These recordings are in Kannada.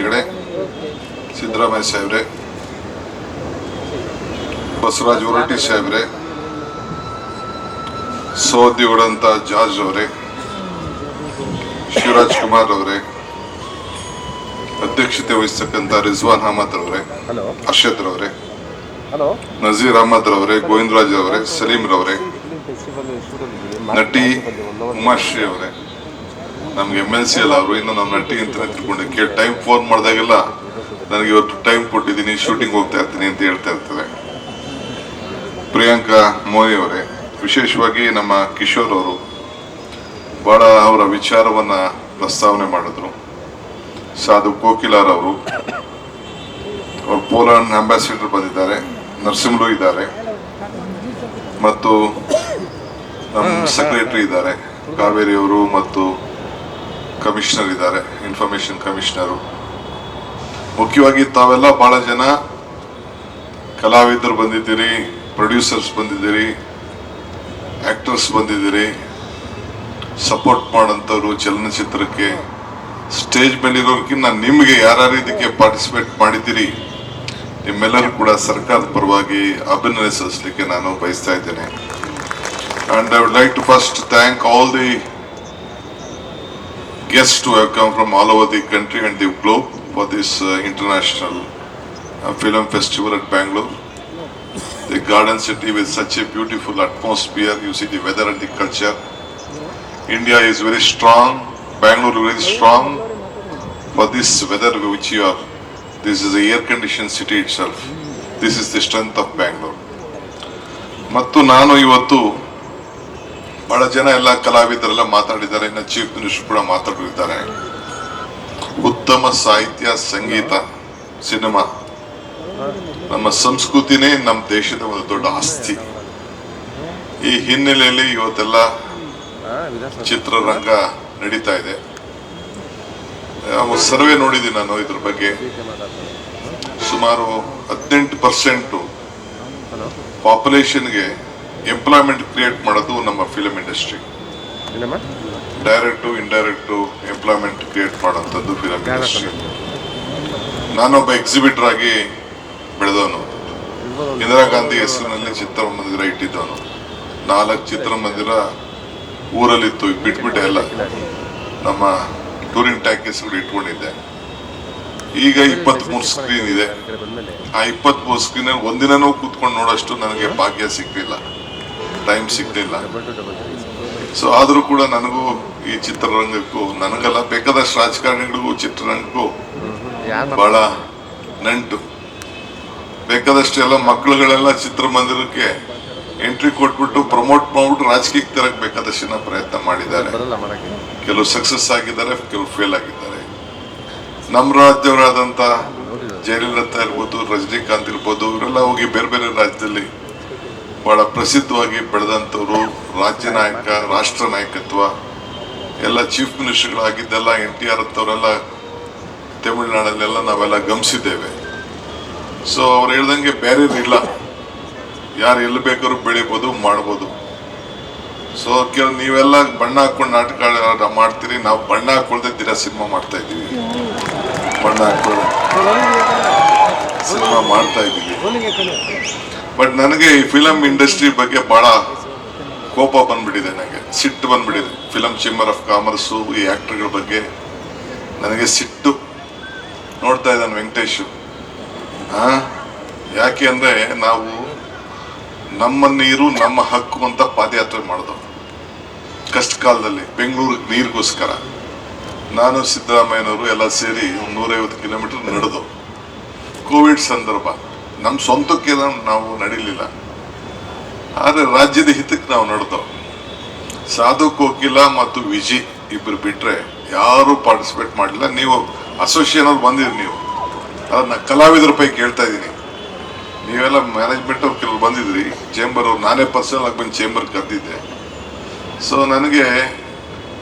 ಮುಖ್ಯಮಂತ್ರಿಗಳೇ ಸಿದ್ದರಾಮಯ್ಯ ಸಾಹೇಬ್ರೆ ಬಸವರಾಜ್ ಹೊರಟ್ಟಿ ಸಾಹೇಬ್ರೆ ಸಹೋದ್ಯೋಗಿಗಳಂತ ಜಾರ್ಜ್ ಅವರೇ ಶಿವರಾಜ್ ಕುಮಾರ್ ಅವರೇ ಅಧ್ಯಕ್ಷತೆ ವಹಿಸ್ತಕ್ಕಂಥ ರಿಜ್ವಾನ್ ಅಹಮದ್ ಅವರೇ ಹಲೋ. ಅರ್ಷದ್ ರವರೇ ನಜೀರ್ ಅಹಮದ್ ರವರೇ ಗೋವಿಂದರಾಜ್ ಅವರೇ ಸಲೀಂ ರವರೇ ನಟಿ ಉಮಾಶ್ರೀ ಅವರೇ. ನಮ್ಗೆ ಎಂ ಎಲ್ ಸಿ ಅಲ್ಲ, ಅವರು ಇನ್ನು ನಮ್ಮ ನಟಿ ಅಂತ ಟೈಮ್ ಫೋನ್ ಮಾಡಿದಾಗೆಲ್ಲ ನನಗೆ ಇವತ್ತು ಟೈಮ್ ಕೊಟ್ಟಿದ್ದೀನಿ ಶೂಟಿಂಗ್ ಹೋಗ್ತಾ ಇರ್ತೀನಿ ಅಂತ ಹೇಳ್ತಾ ಇರ್ತಾರೆ ಪ್ರಿಯಾಂಕಾ ಮೋದಿ ಅವರೇ, ವಿಶೇಷವಾಗಿ ನಮ್ಮ ಕಿಶೋರ್ ಅವರು ಬಹಳ ಅವರ ವಿಚಾರವನ್ನ ಪ್ರಸ್ತಾವನೆ ಮಾಡಿದ್ರು. ಸಾಧು ಕೋಕಿಲಾರ್ ಅವರು, ಅವ್ರು ಪೋಲಾಂಡ್ ಅಂಬಾಸಿಡರ್ ಬಂದಿದ್ದಾರೆ ನರಸಿಂಹರು ಇದ್ದಾರೆ, ಮತ್ತು ನಮ್ಮ ಸೆಕ್ರೆಟರಿ ಇದ್ದಾರೆ, ಕಾವೇರಿ ಅವರು ಮತ್ತು ಕಮಿಷನರ್ ಇದ್ದಾರೆ ಇನ್ಫಾರ್ಮೇಶನ್ ಕಮಿಷನರು ಮುಖ್ಯವಾಗಿ ತಾವೆಲ್ಲ ಬಹಳ ಜನ ಕಲಾವಿದರು ಬಂದಿದ್ದೀರಿ ಪ್ರೊಡ್ಯೂಸರ್ಸ್ ಬಂದಿದ್ದೀರಿ ಆ್ಯಕ್ಟರ್ಸ್ ಬಂದಿದ್ದೀರಿ. ಸಪೋರ್ಟ್ ಮಾಡೋಂಥವ್ರು ಚಲನಚಿತ್ರಕ್ಕೆ ಸ್ಟೇಜ್ ಮೇಲಿರೋರ್ಕಿಂತ ನಿಮಗೆ ಯಾರ್ಯಾರು ಇದಕ್ಕೆ ಪಾರ್ಟಿಸಿಪೇಟ್ ಮಾಡಿದ್ದೀರಿ? ನಿಮ್ಮೆಲ್ಲರೂ ಕೂಡ ಸರ್ಕಾರದ ಪರವಾಗಿ ಅಭಿನಂದನೆ ಸಲ್ಲಿಸಲಿಕ್ಕೆ ನಾನು ಬಯಸ್ತಾ ಇದ್ದೇನೆ. And I would like to first thank all the guests who have come from all over the country and the globe for this uh, international uh, film festival at Bangalore. The garden city with such a beautiful atmosphere, you see the weather and the culture. India is very strong, Bangalore is very strong for this weather which you are. This is a air conditioned city itself. This is the strength of Bangalore. ಮತ್ತು ನಾನು ಇವತ್ತು ಬಹಳ ಜನ ಎಲ್ಲ ಕಲಾವಿದರೆಲ್ಲ ಮಾತಾಡಿದ್ದಾರೆ. ಇನ್ನು ಚೀಫ್ ಮಿನಿಸ್ಟರ್ ಕೂಡ ಮಾತಾಡಿದ್ದಾರೆ ಉತ್ತಮ ಸಾಹಿತ್ಯ, ಸಂಗೀತ, ಸಿನಿಮಾ. ನಮ್ಮ ಸಂಸ್ಕೃತಿನೇ ನಮ್ಮ ದೇಶದ ಒಂದು ದೊಡ್ಡ ಆಸ್ತಿ. ಈ ಹಿನ್ನೆಲೆಯಲ್ಲಿ ಇವತ್ತೆಲ್ಲ ಚಿತ್ರರಂಗ ನಡೀತಾ ಇದೆ. ಸರ್ವೆ ನೋಡಿದ್ದೀನಿ ನಾನು ಇದ್ರ ಬಗ್ಗೆ. ಸುಮಾರು ಹದಿನೆಂಟು ಪರ್ಸೆಂಟು ಪಾಪ್ಯುಲೇಷನ್ಗೆ ಎಂಪ್ಲಾಯ್ಮೆಂಟ್ ಕ್ರಿಯೇಟ್ ಮಾಡೋದು ನಮ್ಮ film industry direct indirect employment create ಮಾಡೋಂಥದ್ದು film industry ನಾನೊಬ್ಬ ಎಕ್ಸಿಬಿಟರ್ ಆಗಿ ಬೆಳೆದವನು ಇಂದಿರಾ ಗಾಂಧಿ ಹೆಸರಿನಲ್ಲಿ ಚಿತ್ರಮಂದಿರ ಇಟ್ಟಿದ್ದವನು ನಾಲ್ಕು ಚಿತ್ರಮಂದಿರ ಊರಲ್ಲಿತ್ತು ಈಗ ಬಿಟ್ಬಿಟ್ಟೆ ಎಲ್ಲ ನಮ್ಮ ಟೂರಿಂಗ್ ಟ್ಯಾಕೀಸ್ ಇಟ್ಕೊಂಡಿದ್ದೆ ಈಗ ಇಪ್ಪತ್ಮೂರು ಸ್ಕ್ರೀನ್ ಇದೆ ಆ ಇಪ್ಪತ್ತ್ ಮೂರು ಆ ಇಪ್ಪತ್ಮೂರು ಸ್ಕ್ರೀನ್ ಒಂದಿನನೂ ಕೂತ್ಕೊಂಡು ನೋಡೋಷ್ಟು ನನಗೆ ಭಾಗ್ಯ ಸಿಗ್ಲಿಲ್ಲ ಟೈಮ್ ಸಿಗ್ಲಿಲ್ಲ. ಸೊ ಆದರೂ ಕೂಡ ನನಗೂ ಈ ಚಿತ್ರರಂಗಕ್ಕೂ, ನನಗಲ್ಲ, ಬೇಕಾದಷ್ಟು ರಾಜಕಾರಣಿಗಳಿಗೂ ಚಿತ್ರರಂಗಕ್ಕೂ ಬಹಳ ನಂಟು. ಬೇಕಾದಷ್ಟು ಎಲ್ಲ ಮಕ್ಕಳುಗಳೆಲ್ಲ ಚಿತ್ರಮಂದಿರಕ್ಕೆ ಎಂಟ್ರಿ ಕೊಟ್ಬಿಟ್ಟು ಪ್ರಮೋಟ್ ಮಾಡ್ಬಿಟ್ಟು ರಾಜಕೀಯಕ್ಕೆ ತರಕ್ ಬೇಕಾದಷ್ಟಿನ ಪ್ರಯತ್ನ ಮಾಡಿದ್ದಾರೆ. ಕೆಲವು ಸಕ್ಸಸ್ ಆಗಿದ್ದಾರೆ, ಕೆಲವು ಫೇಲ್ ಆಗಿದ್ದಾರೆ. ನಮ್ಮ ರಾಜ್ಯವರಾದಂಥ ಜಯಲಲಿತಾ ಇರ್ಬೋದು, ರಜನಿಕಾಂತ್ ಇರ್ಬೋದು, ಇವರೆಲ್ಲ ಹೋಗಿ ಬೇರೆ ಬೇರೆ ರಾಜ್ಯದಲ್ಲಿ ಬಹಳ ಪ್ರಸಿದ್ಧವಾಗಿ ಬೆಳೆದಂಥವ್ರು, ರಾಜ್ಯ ನಾಯಕ, ರಾಷ್ಟ್ರ ನಾಯಕತ್ವ, ಎಲ್ಲ ಚೀಫ್ ಮಿನಿಸ್ಟರ್ಗಳಾಗಿದ್ದೆಲ್ಲ ಎನ್ ಟಿ ಆರ್ ಅಂತವರೆಲ್ಲ ತಮಿಳುನಾಡಲ್ಲೆಲ್ಲ ನಾವೆಲ್ಲ ಗಮನಿಸಿದ್ದೇವೆ. ಸೊ ಅವ್ರು ಹೇಳ್ದಂಗೆ ಬೇರೆ ಇಲ್ಲ ಯಾರು ಎಲ್ಲಿ ಬೇಕಾದ್ರೂ ಬೆಳಿಬೋದು, ಮಾಡ್ಬೋದು. ಸೊ ಕೆಲವು ನೀವೆಲ್ಲ ಬಣ್ಣ ಹಾಕೊಂಡು ನಾಟಕ ಮಾಡ್ತೀರಿ. ನಾವು ಬಣ್ಣ ಹಾಕೊಳ್ದೆ ದಿನ ಸಿನಿಮಾ ಮಾಡ್ತಾ ಇದ್ದೀವಿ. ಬಣ್ಣ ಹಾಕೊಳ್ಳೆ ಸಿನಿಮಾ ಮಾಡ್ತಾ ಇದ್ದೀವಿ. ಬಟ್ ನನಗೆ ಈ ಫಿಲಮ್ ಇಂಡಸ್ಟ್ರಿ ಬಗ್ಗೆ ಬಹಳ ಕೋಪ ಬಂದ್ಬಿಟ್ಟಿದೆ ನನಗೆ. ಸಿಟ್ಟು ಬಂದ್ಬಿಟ್ಟಿದೆ. ಫಿಲಮ್ ಚೇಂಬರ್ ಆಫ್ ಕಾಮರ್ಸು ಈ ಆ್ಯಕ್ಟರ್ಗಳ ಬಗ್ಗೆ ನನಗೆ ಸಿಟ್ಟು ನೋಡ್ತಾ ಇದ್ದಾನೆ ವೆಂಕಟೇಶು. ಆ? ಯಾಕೆ ಅಂದರೆ ನಾವು ನಮ್ಮ ನೀರು ನಮ್ಮ ಹಕ್ಕು ಅಂತ ಪಾದಯಾತ್ರೆ ಮಾಡಿದವು ಕಷ್ಟ ಕಾಲದಲ್ಲಿ ಬೆಂಗಳೂರಿಗೆ ನೀರಿಗೋಸ್ಕರ. ನಾನು ಸಿದ್ದರಾಮಯ್ಯನವರು ಎಲ್ಲ ಸೇರಿ ನೂರೈವತ್ತು ಕಿಲೋಮೀಟರ್ ನಡೆದು. ಕೋವಿಡ್ ಸಂದರ್ಭ. ನಮ್ಮ ಸ್ವಂತಕ್ಕೆ ನಾವು ನಡೀಲಿಲ್ಲ. ಆದರೆ ರಾಜ್ಯದ ಹಿತಕ್ಕೆ ನಾವು ನಡೆದವು ಸಾಧು ಕೋಕಿಲ ಮತ್ತು ವಿಜಿ ಇಬ್ಬರು ಬಿಟ್ರೆ ಯಾರು ಪಾರ್ಟಿಸಿಪೇಟ್ ಮಾಡಲಿಲ್ಲ. ನೀವು ಅಸೋಸಿಯೇಷನ್ ಅವ್ರು ಬಂದಿರಿ ನೀವು. ಅದನ್ನ ಕಲಾವಿದರ ಪೈಕಿ ಕೇಳ್ತಾ ಇದ್ದೀನಿ. ನೀವೆಲ್ಲ ಮ್ಯಾನೇಜ್ಮೆಂಟ್ ಅವ್ರು ಕೆಲವರು ಬಂದಿದ್ರಿ. ಚೇಂಬರ್ ಅವ್ರು, ನಾನೇ ಪರ್ಸನಲ್ ಆಗಿ ಬಂದು ಚೇಂಬರ್ ಕರೆದಿದ್ದೆ. ಸೊ ನನಗೆ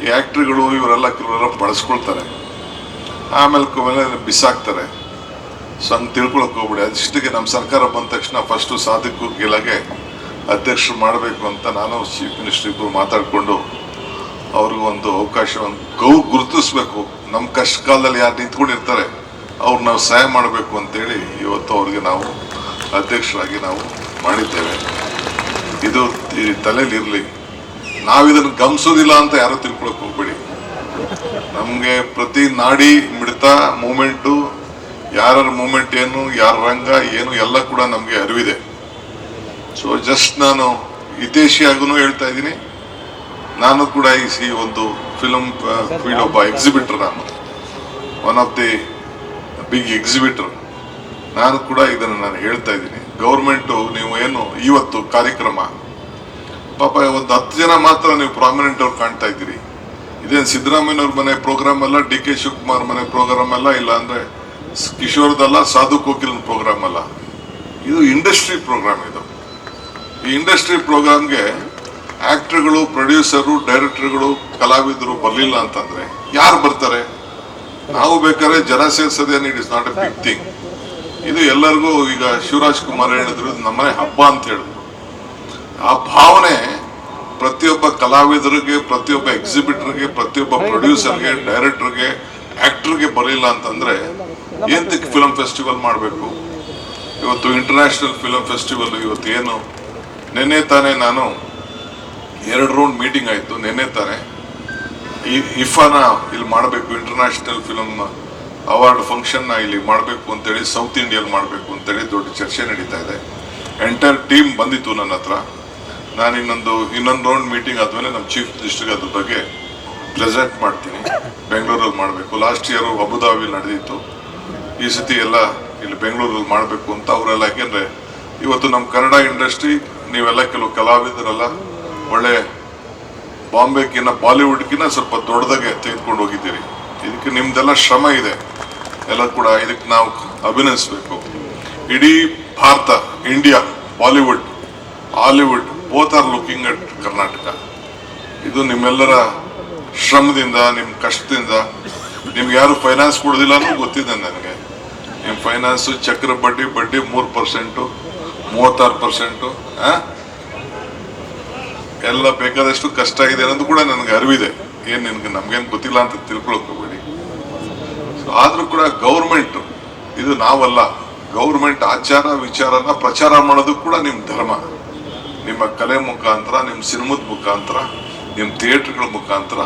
ಈ ಆ್ಯಕ್ಟ್ರಿಗಳು ಇವರೆಲ್ಲ ಕೆಲವರೆಲ್ಲ ಬಳಸ್ಕೊಳ್ತಾರೆ. ಆಮೇಲೆ ಬಿಸಾಕ್ತಾರೆ. ಸೊ ಹಂಗೆ ತಿಳ್ಕೊಳಕ್ ಹೋಗ್ಬಿಡಿ. ಅದಿಷ್ಟಕ್ಕೆ ನಮ್ಮ ಸರ್ಕಾರ ಬಂದ ತಕ್ಷಣ ಫಸ್ಟು ಸಾಧಕ ಗೆಲಗೆ ಅಧ್ಯಕ್ಷರು ಮಾಡಬೇಕು ಅಂತ ನಾನು ಚೀಫ್ ಮಿನಿಸ್ಟರ್ ಇಬ್ಬರು ಮಾತಾಡಿಕೊಂಡು ಅವ್ರಿಗೂ ಒಂದು ಅವಕಾಶವನ್ನು ಗೌ ಗುರುತಿಸ್ಬೇಕು. ನಮ್ಮ ಕಷ್ಟ ಕಾಲದಲ್ಲಿ ಯಾರು ನಿಂತ್ಕೊಂಡಿರ್ತಾರೆ, ಅವ್ರು ನಾವು ಸಹಾಯ ಮಾಡಬೇಕು ಅಂತೇಳಿ ಇವತ್ತು ಅವ್ರಿಗೆ ನಾವು ಅಧ್ಯಕ್ಷರಾಗಿ ನಾವು ಮಾಡಿದ್ದೇವೆ. ಇದು ಈ ತಲೆಯಲ್ಲಿ ಇರಲಿ. ನಾವಿದನ್ನು ಗಮನಿಸೋದಿಲ್ಲ ಅಂತ ಯಾರೂ ತಿಳ್ಕೊಳಕ್ ಹೋಗ್ಬೇಡಿ. ನಮಗೆ ಪ್ರತಿ ನಾಡಿ ಮಿಡಿತ ಮೂಮೆಂಟು ಯಾರ ಮೂಮೆಂಟ್ ಏನು, ಯಾರ ರಂಗ ಏನು, ಎಲ್ಲ ಕೂಡ ನಮಗೆ ಅರಿವಿದೆ. ಸೊ ಜಸ್ಟ್ ನಾನು ಹಿತೇಶಿಯಾಗೂ ಹೇಳ್ತಾ ಇದ್ದೀನಿ. ನಾನು ಕೂಡ ಈ ಸಿ ಒಂದು ಫಿಲಮ್ ಫೀಲ್ಡ್ ಒಬ್ಬ ಎಕ್ಸಿಬಿಟರ್ ನಾನು. One of the big exhibitor ನಾನು ಕೂಡ ಇದನ್ನು ನಾನು ಹೇಳ್ತಾ ಇದ್ದೀನಿ. ಗೌರ್ಮೆಂಟು ನೀವು ಏನು, ಇವತ್ತು ಕಾರ್ಯಕ್ರಮ. ಪಾಪ, ಒಂದು ಹತ್ತು ಜನ ಮಾತ್ರ ನೀವು ಪ್ರಾಮಿನೆಂಟ್ ಅವ್ರು ಕಾಣ್ತಾ ಇದ್ದೀರಿ. ಇದೇನು ಸಿದ್ದರಾಮಯ್ಯವ್ರ ಮನೆ ಪ್ರೋಗ್ರಾಮ್ ಅಲ್ಲ, ಡಿ ಕೆ ಶಿವಕುಮಾರ್ ಮನೆ ಪ್ರೋಗ್ರಾಮ್ ಅಲ್ಲ, ಇಲ್ಲ ಅಂದ್ರೆ ಕಿಶೋರ್ದಲ್ಲ ಸಾಧು ಕೋಕಿಲನ್ ಪ್ರೋಗ್ರಾಮ್ ಅಲ್ಲ. ಇದು ಇಂಡಸ್ಟ್ರಿ ಪ್ರೋಗ್ರಾಮ್ ಇದು. ಈ ಇಂಡಸ್ಟ್ರಿ ಪ್ರೋಗ್ರಾಮ್ಗೆ ಆಕ್ಟರ್ಗಳು ಪ್ರೊಡ್ಯೂಸರು ಡೈರೆಕ್ಟರ್ಗಳು ಕಲಾವಿದರು ಬರಲಿಲ್ಲ ಅಂತಂದ್ರೆ ಯಾರು ಬರ್ತಾರೆ? ನಾವು ಬೇಕಾದ್ರೆ ಜನ ಸೇರ್ಸೋದೇನು it is not a big thing ಇದು ಎಲ್ಲರಿಗೂ ಈಗ ಶಿವರಾಜ್ ಕುಮಾರ್ ಹೇಳಿದ್ರು ಇದು ನಮ್ಮನೆ ಹಬ್ಬ ಅಂತ ಹೇಳಿದ್ರು. ಆ ಭಾವನೆ ಪ್ರತಿಯೊಬ್ಬ ಕಲಾವಿದರಿಗೆ ಪ್ರತಿಯೊಬ್ಬ ಎಕ್ಸಿಬಿಟರ್ಗೆ ಪ್ರತಿಯೊಬ್ಬ ಪ್ರೊಡ್ಯೂಸರ್ಗೆ ಡೈರೆಕ್ಟರ್ಗೆ ಆಕ್ಟರ್ಗೆ ಬರಲಿಲ್ಲ ಅಂತಂದ್ರೆ ಎಂತಕ್ಕೆ ಫಿಲಂ ಫೆಸ್ಟಿವಲ್ ಮಾಡಬೇಕು? ಇವತ್ತು ಇಂಟರ್ನ್ಯಾಷನಲ್ ಫಿಲಂ ಫೆಸ್ಟಿವಲ್ ಇವತ್ತು ಏನು? ನಿನ್ನೆ ತಾನೇ ನಾನು ಎರಡು ರೌಂಡ್ ಮೀಟಿಂಗ್ ಆಯಿತು ನಿನ್ನೆ ತಾನೇ. ಈ ಇಫಾನ ಇಲ್ಲಿ ಮಾಡಬೇಕು ಇಂಟರ್ನ್ಯಾಷನಲ್ ಫಿಲಮ್ ಅವಾರ್ಡ್ ಫಂಕ್ಷನ್ನ ಇಲ್ಲಿ ಮಾಡಬೇಕು ಅಂತೇಳಿ ಸೌತ್ ಇಂಡಿಯಲ್ಲಿ ಮಾಡಬೇಕು ಅಂತೇಳಿ ದೊಡ್ಡ ಚರ್ಚೆ ನಡೀತಾ ಇದೆ. ಎಂಟೈರ್ ಟೀಮ್ ಬಂದಿತ್ತು ನನ್ನ ಹತ್ರ. ನಾನು ಇನ್ನೊಂದು ಇನ್ನೊಂದು ರೌಂಡ್ ಮೀಟಿಂಗ್ ಆದಮೇಲೆ ನಮ್ಮ ಚೀಫ್ ಮಿನಿಸ್ಟರ್ಗೆ ಅದ್ರ ಬಗ್ಗೆ ಪ್ರೆಸೆಂಟ್ ಮಾಡ್ತೀನಿ. ಬೆಂಗಳೂರಲ್ಲಿ ಮಾಡಬೇಕು. ಲಾಸ್ಟ್ ಇಯರ್ ಅಬುದಾಬಿಲಿ ನಡೆದಿತ್ತು. ಈ ಸತಿ ಎಲ್ಲ ಇಲ್ಲಿ ಬೆಂಗಳೂರಲ್ಲಿ ಮಾಡಬೇಕು ಅಂತ ಅವರೆಲ್ಲ ಯಾಕೆಂದ್ರೆ ಇವತ್ತು ನಮ್ಮ ಕನ್ನಡ ಇಂಡಸ್ಟ್ರಿ, ನೀವೆಲ್ಲ ಕೆಲವು ಕಲಾವಿದರೆಲ್ಲ ಒಳ್ಳೆ ಬಾಂಬೆಗಿನ್ನ ಬಾಲಿವುಡ್ಗಿನ್ನ ಸ್ವಲ್ಪ ದೊಡ್ಡದಾಗೆ ತೆಗೆದುಕೊಂಡು ಹೋಗಿದ್ದೀರಿ. ಇದಕ್ಕೆ ನಿಮ್ದೆಲ್ಲ ಶ್ರಮ ಇದೆ. ಎಲ್ಲ ಕೂಡ ಇದಕ್ಕೆ ನಾವು ಅಭಿನಯಿಸಬೇಕು ಇಡೀ Bharat, India, Bollywood, Hollywood both are looking at Karnataka ಇದು ನಿಮ್ಮೆಲ್ಲರ ಶ್ರಮದಿಂದ ನಿಮ್ಮ ಕಷ್ಟದಿಂದ ನಿಮ್ಗೆ ಯಾರು ಫೈನಾನ್ಸ್ ಕೊಡೋದಿಲ್ಲ ಅನ್ನೋ ಗೊತ್ತಿದೆ ನನಗೆ. ನಿಮ್ಮ ಫೈನಾನ್ಸು ಚಕ್ರ ಬಡ್ಡಿ ಬಡ್ಡಿ ಮೂರು ಪರ್ಸೆಂಟು ಮೂವತ್ತಾರು ಪರ್ಸೆಂಟು ಎಲ್ಲ ಬೇಕಾದಷ್ಟು ಕಷ್ಟ ಆಗಿದೆ ಅನ್ನೋದು ಕೂಡ ನನಗೆ ಅರಿವಿದೆ. ಏನು ನಿನ್ಗೆ, ನಮ್ಗೇನು ಗೊತ್ತಿಲ್ಲ ಅಂತ ತಿಳ್ಕೊಳಕ್ ಹೋಗ್ಬೇಡಿ. ಆದರೂ ಆದ್ರೂ ಕೂಡ ಗೌರ್ಮೆಂಟ್ ಇದು ನಾವಲ್ಲ. ಗೌರ್ಮೆಂಟ್ ಆಚಾರ ವಿಚಾರನ ಪ್ರಚಾರ ಮಾಡೋದು ಕೂಡ ನಿಮ್ಮ ಧರ್ಮ. ನಿಮ್ಮ ಕಲೆ ಮುಖಾಂತರ ನಿಮ್ಮ ಸಿನಿಮದ ಮುಖಾಂತರ ನಿಮ್ಮ ಥಿಯೇಟ್ರ್ಗಳ ಮುಖಾಂತರ.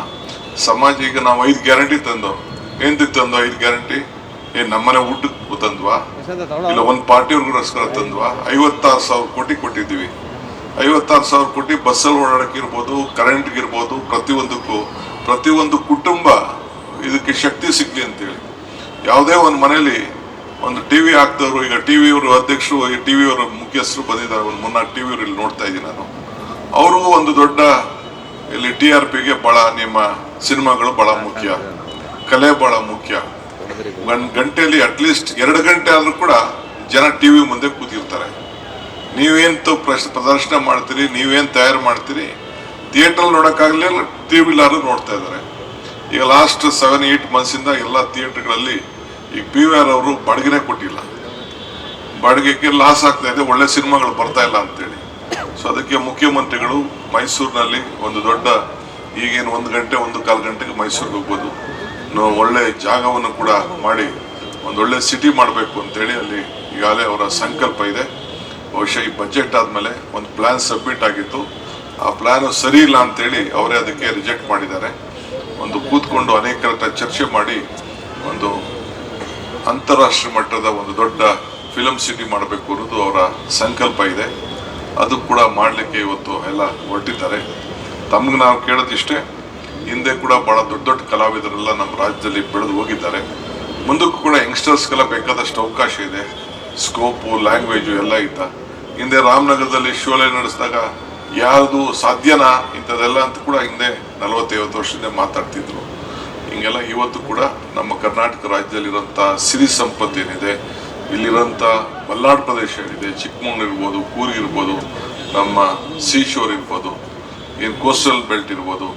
ಸಮಾಜ ಈಗ ನಾವು ಐದು ಗ್ಯಾರಂಟಿ ತಂದು ಏನ್ತಿತ್ತು ತಂದು ಐದು ಗ್ಯಾರಂಟಿ ಏನ್ ನಮ್ಮನೆ ಊಟಕ್ಕೆ ತಂದ್ವಾ? ಇಲ್ಲ, ಒಂದು ಪಾರ್ಟಿಯವ್ರಿಗೋಸ್ಕರ ತಂದ್ವಾ? ಐವತ್ತಾರು ಸಾವಿರ ಕೋಟಿ ಕೊಟ್ಟಿದ್ದೀವಿ. ಐವತ್ತಾರು ಸಾವಿರ ಕೋಟಿ ಬಸ್ಸಲ್ಲಿ ಓಡಾಡಕ್ಕೆ ಇರ್ಬೋದು ಕರೆಂಟ್ಗೆ ಇರ್ಬೋದು, ಪ್ರತಿಯೊಂದಕ್ಕೂ. ಪ್ರತಿಯೊಂದು ಕುಟುಂಬ ಇದಕ್ಕೆ ಶಕ್ತಿ ಸಿಗ್ಲಿ ಅಂತೇಳಿ. ಯಾವುದೇ ಒಂದು ಮನೇಲಿ ಒಂದು ಟಿ ವಿ ಹಾಕ್ತವ್ರು ಈಗ ಟಿವಿ ವಿಯವರು ಅಧ್ಯಕ್ಷರು, ಈ ಟಿವಿ ಅವರ ಮುಖ್ಯಸ್ಥರು ಬಂದಿದ್ದಾರೆ. ಒಂದು ಮುನ್ನಾಲ್ಕು ಟಿ ವಿಯವರು ಇಲ್ಲಿ ನೋಡ್ತಾ ಇದ್ದೀನಿ ನಾನು. ಅವ್ರಿಗೂ ಒಂದು ದೊಡ್ಡ, ಇಲ್ಲಿ ಟಿ ಆರ್ ಪಿಗೆ ಭಾಳ ನಿಮ್ಮ ಸಿನಿಮಾಗಳು ಭಾಳ ಮುಖ್ಯ. ಕಲೆ ಬಹಳ ಮುಖ್ಯ. ಗಂಟೆಯಲ್ಲಿ ಅಟ್ಲೀಸ್ಟ್ ಎರಡು ಗಂಟೆ ಆದರೂ ಕೂಡ ಜನ ಟಿ ವಿ ಮುಂದೆ ಕೂತಿರ್ತಾರೆ. ನೀವೇನು ಪ್ರಶ್, ಪ್ರದರ್ಶನ ಮಾಡ್ತೀರಿ, ನೀವೇನು ತಯಾರು ಮಾಡ್ತೀರಿ ಥಿಯೇಟ್ರಲ್ಲಿ ನೋಡೋಕ್ಕಾಗಲಿಲ್ಲ ಟಿ ವಿಲಾರು ನೋಡ್ತಾ ಇದ್ದಾರೆ. ಈಗ ಲಾಸ್ಟ್ ಸೆವೆನ್ ಏಯ್ಟ್ ಮಂತ್ಸಿಂದ ಎಲ್ಲ ಥಿಯೇಟ್ರ್ಗಳಲ್ಲಿ ಈ ಪಿ ವಿ ಆರ್ ಅವರು ಬಾಡಿಗೆನೇ ಕೊಟ್ಟಿಲ್ಲ. ಬಾಡಿಗೆಗೆ ಲಾಸ್ ಆಗ್ತಾ ಇದೆ, ಒಳ್ಳೆ ಸಿನಿಮಾಗಳು ಬರ್ತಾ ಇಲ್ಲ ಅಂತೇಳಿ. ಸೊ ಅದಕ್ಕೆ ಮುಖ್ಯಮಂತ್ರಿಗಳು ಮೈಸೂರಿನಲ್ಲಿ ಒಂದು ದೊಡ್ಡ ಈಗೇನು ಒಂದು ಗಂಟೆ, ಒಂದು ಕಾಲು ಗಂಟೆಗೆ ಮೈಸೂರಿಗೆ ಹೋಗ್ಬೋದು. ಒಳ್ಳೆ ಜಾಗವನ್ನು ಕೂಡ ಮಾಡಿ ಒಂದೊಳ್ಳೆ ಸಿಟಿ ಮಾಡಬೇಕು ಅಂತೇಳಿ ಅಲ್ಲಿ ಈಗಾಗಲೇ ಅವರ ಸಂಕಲ್ಪ ಇದೆ. ಬಹುಶಃ ಈ ಬಜೆಟ್ ಆದಮೇಲೆ ಒಂದು ಪ್ಲ್ಯಾನ್ ಸಬ್ಮಿಟ್ ಆಗಿತ್ತು. ಆ ಪ್ಲ್ಯಾನು ಸರಿ ಇಲ್ಲ ಅಂತೇಳಿ ಅವರೇ ಅದಕ್ಕೆ ರಿಜೆಕ್ಟ್ ಮಾಡಿದ್ದಾರೆ. ಒಂದು ಕೂತ್ಕೊಂಡು ಅನೇಕ ಚರ್ಚೆ ಮಾಡಿ ಒಂದು ಅಂತಾರಾಷ್ಟ್ರೀಯ ಮಟ್ಟದ ಒಂದು ದೊಡ್ಡ ಫಿಲಮ್ ಸಿಟಿ ಮಾಡಬೇಕು ಅನ್ನೋದು ಅವರ ಸಂಕಲ್ಪ ಇದೆ. ಅದು ಕೂಡ ಮಾಡಲಿಕ್ಕೆ ಇವತ್ತು ಎಲ್ಲ ಹೊರಟಿದ್ದಾರೆ. ತಮ್ಗೆ ನಾವು ಕೇಳೋದಿಷ್ಟೇ ಹಿಂದೆ ಕೂಡ ಬಹಳ ದೊಡ್ಡ ದೊಡ್ಡ ಕಲಾವಿದರೆಲ್ಲ ನಮ್ಮ ರಾಜ್ಯದಲ್ಲಿ ಬೆಳೆದು ಹೋಗಿದ್ದಾರೆ. ಮುಂದಕ್ಕೂ ಕೂಡ ಯಂಗ್ಸ್ಟರ್ಸ್ಗೆಲ್ಲ ಬೇಕಾದಷ್ಟು ಅವಕಾಶ ಇದೆ. ಸ್ಕೋಪು ಲ್ಯಾಂಗ್ವೇಜು ಎಲ್ಲ ಇದ್ದ ಹಿಂದೆ ರಾಮನಗರದಲ್ಲಿ ಶೋಲೆ ನಡೆಸಿದಾಗ ಯಾರ್ದು ಸಾಧ್ಯನಾ ಇಂಥದ್ದೆಲ್ಲ ಅಂತ ಕೂಡ ಹಿಂದೆ ನಲವತ್ತೈವತ್ತು ವರ್ಷದಿಂದ ಮಾತಾಡ್ತಿದ್ರು. ಹಿಂಗೆಲ್ಲ ಇವತ್ತು ಕೂಡ ನಮ್ಮ ಕರ್ನಾಟಕ ರಾಜ್ಯದಲ್ಲಿರುವಂಥ ಸಿರಿ ಸಂಪತ್ತು ಏನಿದೆ ಇಲ್ಲಿರೋಂಥ ಮಲ್ನಾಡು ಪ್ರದೇಶ ಏನಿದೆ, ಚಿಕ್ಕಮಗಳೂರು ಇರ್ಬೋದು ಕೂರ್ಗಿರ್ಬೋದು ನಮ್ಮ ಸೀಶೋರ್ ಇರ್ಬೋದು, ಏನು ಕೋಸ್ಟಲ್ ಬೆಲ್ಟ್ ಇರ್ಬೋದು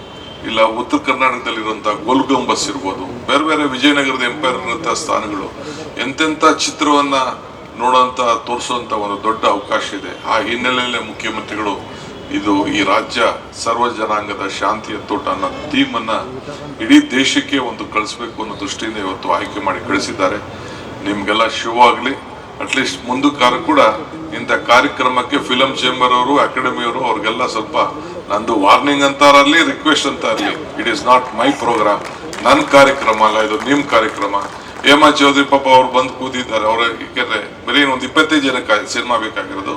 ಇಲ್ಲ, ಉತ್ತರ ಕರ್ನಾಟಕದಲ್ಲಿರುವಂಥ ಗೋಲ್ಗಂಬಸ್ ಇರ್ಬೋದು, ಬೇರೆ ಬೇರೆ ವಿಜಯನಗರದ ಎಂಪೈರ್ ಇರುವಂಥ ಸ್ಥಾನಗಳು ಎಂತೆಂಥ ಚಿತ್ರವನ್ನ ನೋಡುವಂತ ತೋರಿಸುವಂಥ ಒಂದು ದೊಡ್ಡ ಅವಕಾಶ ಇದೆ. ಆ ಹಿನ್ನೆಲೆಯಲ್ಲಿ ಮುಖ್ಯಮಂತ್ರಿಗಳು ಇದು ಈ ರಾಜ್ಯ ಸರ್ವ ಜನಾಂಗದ ಶಾಂತಿಯ ತೋಟ ಅನ್ನೋ ಥೀಮ್ ಅನ್ನ ಇಡೀ ದೇಶಕ್ಕೆ ಒಂದು ಕಳಿಸ್ಬೇಕು ಅನ್ನೋ ದೃಷ್ಟಿಯಿಂದ ಇವತ್ತು ಆಯ್ಕೆ ಮಾಡಿ ಕಳಿಸಿದ್ದಾರೆ. ನಿಮ್ಗೆಲ್ಲ ಶುಭವಾಗ್ಲಿ ಅಟ್ಲೀಸ್ಟ್ ಮುಂದಕ್ಕಾರ ಕೂಡ ಇಂಥ ಕಾರ್ಯಕ್ರಮಕ್ಕೆ ಫಿಲಂ ಚೇಂಬರ್ ಅವರು ಅಕಾಡೆಮಿಯವರು ಅವ್ರಿಗೆಲ್ಲ ಸ್ವಲ್ಪ ನಂದು ವಾರ್ನಿಂಗ್ ಅಂತಾರಲ್ಲಿ ರಿಕ್ವೆಸ್ಟ್ ಅಂತ ಇರಲಿ it is not my program ನನ್ನ ಕಾರ್ಯಕ್ರಮ ಅಲ್ಲ, ಇದು ನಿಮ್ಮ ಕಾರ್ಯಕ್ರಮ. ಹೇಮಾ ಚೌಧರಿ ಪಾಪ ಅವ್ರು ಬಂದು ಕೂತಿದ್ದಾರೆ. ಅವ್ರ ಯಾಕೆಂದ್ರೆ ಬರೀ ಒಂದು ಇಪ್ಪತ್ತೈದು ಜನಕ್ಕೆ ಸಿನಿಮಾ ಬೇಕಾಗಿರೋದು.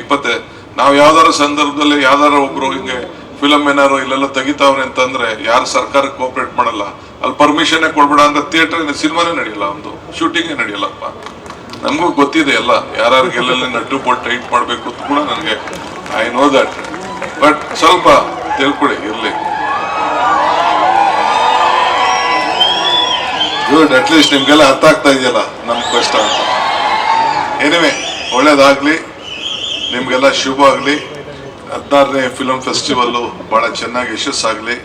ಇಪ್ಪತ್ತೇ, ನಾವು ಯಾವ್ದಾರ ಸಂದರ್ಭದಲ್ಲಿ ಯಾವ್ದಾರ ಒಬ್ರು ಹಿಂಗೆ ಫಿಲಮ್ ಏನಾರು ಇಲ್ಲೆಲ್ಲ ತೆಗಿತಾವ್ರೆ ಅಂತಂದ್ರೆ ಯಾರು ಸರ್ಕಾರ ಕೋಪರೇಟ್ ಮಾಡಲ್ಲ. ಅಲ್ಲಿ ಪರ್ಮಿಷನ್ ಕೊಡ್ಬೇಡ ಅಂದ್ರೆ ಥಿಯೇಟರ್ ಸಿನಿಮಾನೇ ನಡೆಯಲ್ಲ ಒಂದು ಶೂಟಿಂಗೇ ನಡೆಯಲ್ಲಪ್ಪ. ನಮಗೂ ಗೊತ್ತಿದೆ ಎಲ್ಲ. ಯಾರ್ಯಾರಿಗೆ ಎಲ್ಲೆಲ್ಲಿ ನಟ್ಟು ಬೋಟ್ ಟೈಟ್ ಮಾಡಬೇಕು ಅಂತ ಕೂಡ ನನಗೆ ಐ ನೋ ದಟ್ ಬಟ್ ಸ್ವಲ್ಪ ತಿಳ್ಕೊಳ್ಳಿ, ಇರ್ಲಿ. ಗುಡ್ ಅಟ್ಲೀಸ್ಟ್ ನಿಮ್ಗೆಲ್ಲ ಅರ್ಥ ಆಗ್ತಾ ಇದೆಯಲ್ಲ ನಮ್ ಕಷ್ಟ ಅಂತ. ಏನಿವೆ ಒಳ್ಳೇದಾಗ್ಲಿ, ನಿಮ್ಗೆಲ್ಲ ಶುಭ ಆಗ್ಲಿ. ಹದಿನಾರನೇ ಫಿಲಮ್ ಫೆಸ್ಟಿವಲ್ಲು ಬಹಳ ಚೆನ್ನಾಗಿ ಯಶಸ್ಸಾಗ್ಲಿ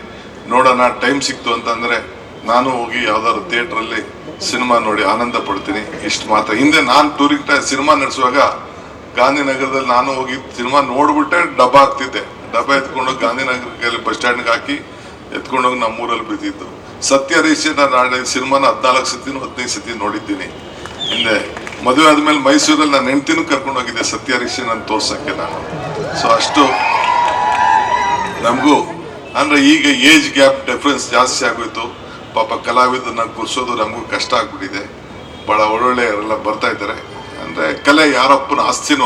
ನೋಡೋಣ ಟೈಮ್ ಸಿಕ್ತು ಅಂತಂದ್ರೆ ನಾನು ಹೋಗಿ ಯಾವ್ದಾದ್ರು ಥಿಯೇಟ್ರಲ್ಲಿ ಸಿನಿಮಾ ನೋಡಿ ಆನಂದ ಪಡ್ತೀನಿ. ಇಷ್ಟು ಮಾತ್ರ. ಹಿಂದೆ ನಾನು ಟೂರಿಂಗ್ ಸಿನಿಮಾ ನಡೆಸುವಾಗ ಗಾಂಧಿನಗರದಲ್ಲಿ ನಾನು ಹೋಗಿ ಸಿನಿಮಾ ನೋಡ್ಬಿಟ್ಟೆ ಡಬ್ಬ ಹಾಕ್ತಿದ್ದೆ ಡಬ್ಬ ಎತ್ಕೊಂಡು ಗಾಂಧಿನಗರಕ್ಕೆ ಬಸ್ ಸ್ಟ್ಯಾಂಡ್ಗೆ ಹಾಕಿ ಎತ್ಕೊಂಡೋಗಿ ನಮ್ಮೂರಲ್ಲಿ ಬಿದ್ದಿದ್ದು. ಸತ್ಯ ಹರೀಶ್ ನಾಳೆ ಸಿನಿಮಾನ ಹದಿನಾಲ್ಕು ಸತಿ ಹದಿನೈದು ಸತಿ ನೋಡಿದ್ದೀನಿ. ಹಿಂದೆ ಮದುವೆ ಆದ್ಮೇಲೆ ಮೈಸೂರಲ್ಲಿ ನಾನು ಹೆಂಡ್ತಿನೂ ಕರ್ಕೊಂಡು ಹೋಗಿದ್ದೆ ಸತ್ಯ ನಾನು ತೋರ್ಸಕ್ಕೆ ನಾನು. ಸೊ ಅಷ್ಟು ನಮಗೂ, ಅಂದ್ರೆ ಈಗ ಏಜ್ ಗ್ಯಾಪ್ ಡಿಫ್ರೆನ್ಸ್ ಜಾಸ್ತಿ ಆಗೋಯ್ತು. ಪಾಪ ಕಲಾವಿದನ್ನ ಕೂರಿಸೋದು ನಮಗೂ ಕಷ್ಟ ಆಗ್ಬಿಟ್ಟಿದೆ. ಬಹಳ ಒಳ್ಳೊಳ್ಳೆಯವರೆಲ್ಲ ಬರ್ತಾ ಇದ್ದಾರೆ. ಅಂದ್ರೆ ಕಲೆ ಯಾರಪ್ಪನ ಆಸ್ತಿನೂ